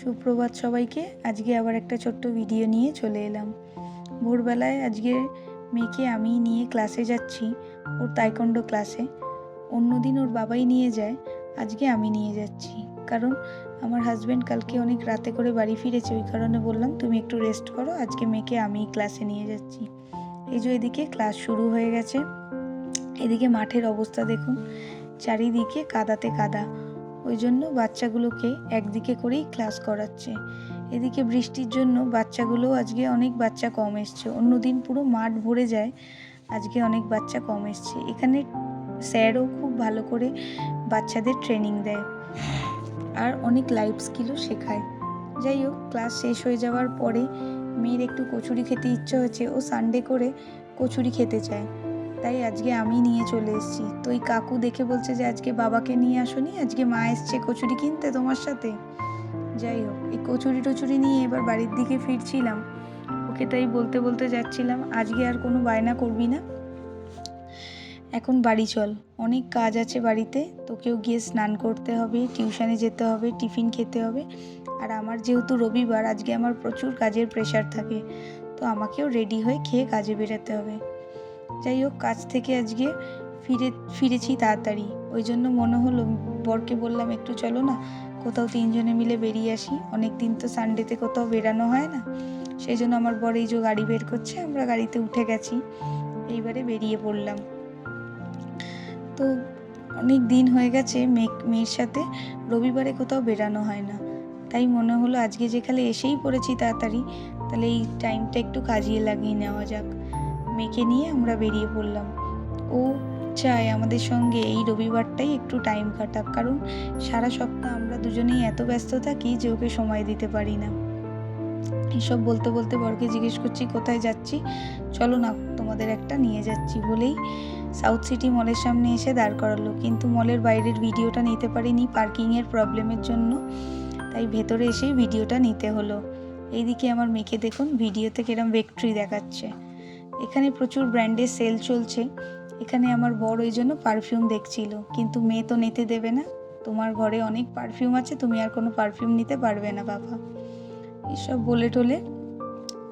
সুপ্রভাত সবাইকে। আজকে আবার একটা ছোট্ট ভিডিও নিয়ে চলে এলাম। ভোরবেলায় আজকে মেয়েকে আমি নিয়ে ক্লাসে যাচ্ছি, ওর তাইকন্ডো ক্লাসে। অন্যদিন ওর বাবাই নিয়ে যায়, আজকে আমি নিয়ে যাচ্ছি। কারণ আমার হাজব্যান্ড কালকে অনেক রাতে করে বাড়ি ফিরেছে, ওই কারণে বললাম, তুমি একটু রেস্ট করো, আজকে মেয়েকে আমি ক্লাসে নিয়ে যাচ্ছি। এই যে এদিকে ক্লাস শুরু হয়ে গেছে। এদিকে মাঠের অবস্থা দেখুন, চারিদিকে কাদাতে কাদা। ওই জন্য বাচ্চাগুলোকে একদিকে করেই ক্লাস করাচ্ছে। এদিকে বৃষ্টির জন্য বাচ্চাগুলো আজকে অনেক বাচ্চা কম এসছে। অন্যদিন পুরো মাঠ ভরে যায়, আজকে অনেক বাচ্চা কম এসছে। এখানে স্যারও খুব ভালো করে বাচ্চাদের ট্রেনিং দেয় আর অনেক লাইফ স্কিলও শেখায়। যাই হোক ক্লাস শেষ হয়ে যাওয়ার পরে মেয়ের একটু কচুরি খেতে ইচ্ছে হয়েছে। ও সানডে করে কচুরি খেতে চায়। তাই আজকে আমি নিয়ে চলে এসেছি। তো ওই কাকু দেখে বলছে যে আজকে বাবাকে নিয়ে আসোনি, আজকে মা এসছে কচুরি কিনতে তোমার সাথে। যাই হোক, এই কচুরি টচুরি নিয়ে এবার বাড়ির দিকে ফিরছিলাম। ওকে তাই বলতে বলতে যাচ্ছিলাম, আজকে আর কোনো বায়না করবি না। এখন বাড়ি চল, অনেক কাজ আছে বাড়িতে, তোকেও গিয়ে স্নান করতে হবে, টিউশনে যেতে হবে, টিফিন খেতে হবে। আর আমার যেহেতু রবিবার, আজকে আমার প্রচুর কাজের প্রেশার থাকে। তো আমাকেও রেডি হয়ে খেয়ে কাজে বেরোতে হবে। যাই হোক, কাজ থেকে আজকে ফিরে, ফিরেছি তাড়াতাড়ি। ওই জন্য মনে হলো, বরকে বললাম, একটু চলো না, কোথাও তিনজনে মিলে বেরিয়ে আসি। অনেক দিন তো সানডেতে কোথাও বেরানো হয় না। সেই জন্য আমার বর এই যে গাড়ি বের করছে, আমরা গাড়িতে উঠে গেছি। এইবারে বেরিয়ে পড়লাম। তো অনেক দিন হয়ে গেছে মেয়ে মেয়ের সাথে। রবিবারে কোথাও বেরানো হয় না। তাই মনে হলো, আজকে যেখানে এসেই পড়েছি তাড়াতাড়ি। তাহলে এই টাইমটা একটু কাজিয়ে লাগিয়ে নেওয়া যাক। মেয়েকে নিয়ে আমরা বেরিয়ে পড়লাম। ও চায় আমাদের সঙ্গে এই রবিবারটাই একটু টাইম কাটাক, কারণ সারা সপ্তাহ আমরা দুজনেই এত ব্যস্ত থাকি যে ওকে সময় দিতে পারি না। এসব বলতে বলতে বরকে জিজ্ঞেস করছি, কোথায় যাচ্ছি? চলো না, তোমাদের একটা নিয়ে যাচ্ছি। বলেই সাউথ সিটি মলের সামনে এসে দাঁড় করালো। কিন্তু মলের বাইরের ভিডিওটা নিতে পারিনি পার্কিংয়ের প্রবলেমের জন্য। তাই ভেতরে এসেই ভিডিওটা নিতে হলো। এইদিকে আমার মেয়েকে দেখুন, ভিডিওতে কিরম ভেক্টরি দেখাচ্ছে। এখানে প্রচুর ব্র্যান্ডের সেল চলছে। এখানে আমার বড় ওই জন্য পারফিউম দেখছিল। কিন্তু মেয়ে তো নিতে দেবে না। তোমার ঘরে অনেক পারফিউম আছে, তুমি আর কোনো পারফিউম নিতে পারবে না, বাবা। এসব বলে টলে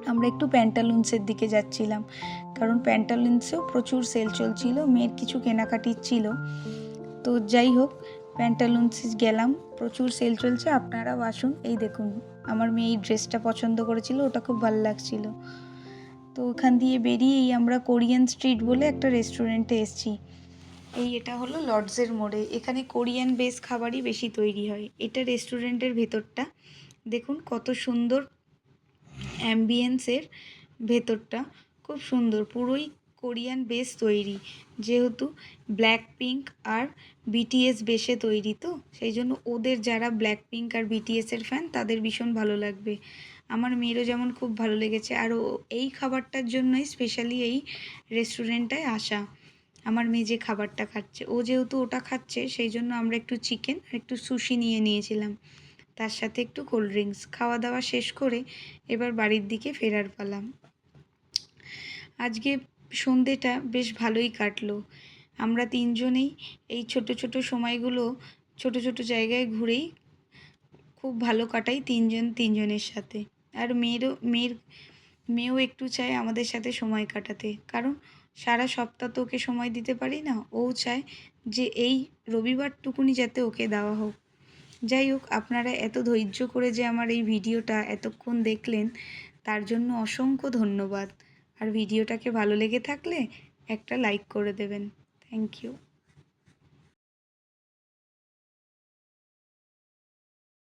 আমরা একটু প্যান্টালুন্সের দিকে যাচ্ছিলাম। কারণ প্যান্টালুন্সেও প্রচুর সেল চলছিল, মেয়ের কিছু কেনাকাটির ছিল। তো যাই হোক প্যান্টালুন্সে গেলাম, প্রচুর সেল চলছে, আপনারাও আসুন। এই দেখুন, আমার মেয়ে এই ড্রেসটা পছন্দ করেছিল, ওটা খুব ভালো লাগছিল। তো ওখান দিয়ে বেরিয়েই আমরা কোরিয়ান স্ট্রিট বলে একটা রেস্টুরেন্টে এসেছি। এই এটা হলো লর্ডসের মোড়ে। এখানে কোরিয়ান বেস খাবারই বেশি তৈরি হয়। এটা রেস্টুরেন্টের ভেতরটা। দেখুন কত সুন্দর অ্যাম্বিয়েন্সের ভেতরটা। খুব সুন্দর। পুরোই কোরিয়ান বেস তৈরি। যেহেতু ব্ল্যাক পিঙ্ক আর বিটিএস বেসে তৈরি তো, সেই জন্য ওদের যারা ব্ল্যাক পিঙ্ক আর বিটিএসের ফ্যান তাদের ভীষণ ভালো লাগবে। আমার মেয়েরও যেমন খুব ভালো লেগেছে আর এই খাবারটার জন্যই স্পেশালি এই রেস্টুরেন্টটায় আসা। আমার মেয়ে যে খাবারটা খাচ্ছে, ও যেহেতু ওটা খাচ্ছে, সেই জন্য আমরা একটু চিকেন আর একটু সুশি নিয়ে নিয়েছিলাম। তার সাথে একটু কোল্ড ড্রিঙ্কস খাওয়া দাওয়া শেষ করে এবার বাড়ির দিকে ফেরার পালাম। আজকে সন্ধেটা বেশ ভালোই কাটলো। আমরা তিনজনেই এই ছোট ছোট সময়গুলো ছোট ছোট জায়গায় ঘুরেই খুব ভালো কাটাই তিনজন তিনজনের সাথে। আর মেয়েরও, মেয়ের, মেয়েও একটু চায় আমাদের সাথে সময় কাটাতে। কারণ সারা সপ্তাহ তো ওকে সময় দিতে পারি না, ও চায় যে এই রবিবারটুকুনি যাতে ওকে দেওয়া হোক। যাই হোক, আপনারা এত ধৈর্য করে যে আমার এই ভিডিওটা এতক্ষণ দেখলেন, তার জন্য অসংখ্য ধন্যবাদ। আর ভিডিওটাকে ভালো লেগে থাকলে একটা লাইক করে দেবেন। Thank you.